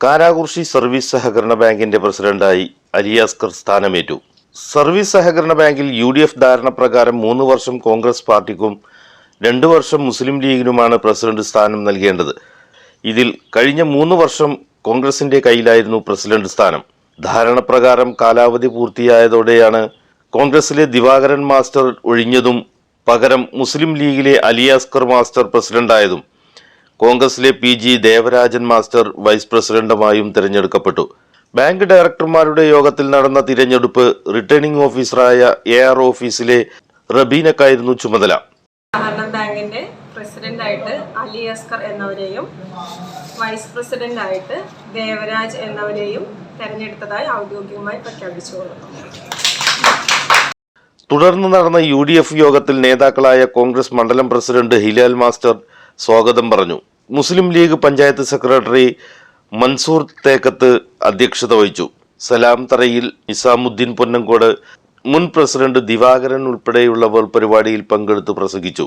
Karakurissi service സഹകരണ ബാങ്കിന്റെ പ്രസിഡന്റായി അലിയാസ്കർ സ്ഥാനമേറ്റു. സർവീസ് സഹകരണ ബാങ്കിൽ യു ഡി എഫ് ധാരണ പ്രകാരം മൂന്ന് വർഷം കോൺഗ്രസ് പാർട്ടിക്കും രണ്ട് വർഷം മുസ്ലിം ലീഗിനുമാണ് പ്രസിഡന്റ് സ്ഥാനം നൽകേണ്ടത്. ഇതിൽ കഴിഞ്ഞ മൂന്ന് വർഷം കോൺഗ്രസിന്റെ കയ്യിലായിരുന്നു പ്രസിഡന്റ് സ്ഥാനം. ധാരണ പ്രകാരം കാലാവധി പൂർത്തിയായതോടെയാണ് കോൺഗ്രസിലെ ദിവാകരൻ മാസ്റ്റർ ഒഴിഞ്ഞതും പകരം മുസ്ലിം ലീഗിലെ അലിയാസ്കർ മാസ്റ്റർ പ്രസിഡന്റായതും കോൺഗ്രസിലെ P G Devarajan master vice പ്രസിഡന്റുമായും തിരഞ്ഞെടുക്കപ്പെട്ടു. ബാങ്ക് ഡയറക്ടർമാരുടെ യോഗത്തിൽ നടന്ന തിരഞ്ഞെടുപ്പ് റിട്ടേണിംഗ് ഓഫീസറായ എ ആർ ഓഫീസിലെ റബീനക്കായിരുന്നു ചുമതല. സഹകരണ ബാങ്കിന്റെ പ്രസിഡന്റായിട്ട് അലി അസ്കർ എന്നവരെയും വൈസ് പ്രസിഡന്റായിട്ട് ദേവരാജ് എന്നവരെയും തെരഞ്ഞെടുത്തതായി ഔദ്യോഗികമായി പ്രഖ്യാപിച്ചു തുടർന്ന് നടന്ന യു ഡി എഫ് യോഗത്തിൽ നേതാക്കളായ കോൺഗ്രസ് മണ്ഡലം പ്രസിഡന്റ് ഹിലാൽ മാസ്റ്റർ സ്വാഗതം പറഞ്ഞു. മുസ്ലിം ലീഗ് പഞ്ചായത്ത് സെക്രട്ടറി മൻസൂർ തേക്കത്ത് അധ്യക്ഷത വഹിച്ചു. സലാം തറയിൽ നിസാമുദ്ദീൻ പൊന്നങ്കോട് മുൻ പ്രസിഡന്റ് ദിവാകരൻ ഉൾപ്പെടെയുള്ളവർ പരിപാടിയിൽ പങ്കെടുത്ത് പ്രസംഗിച്ചു.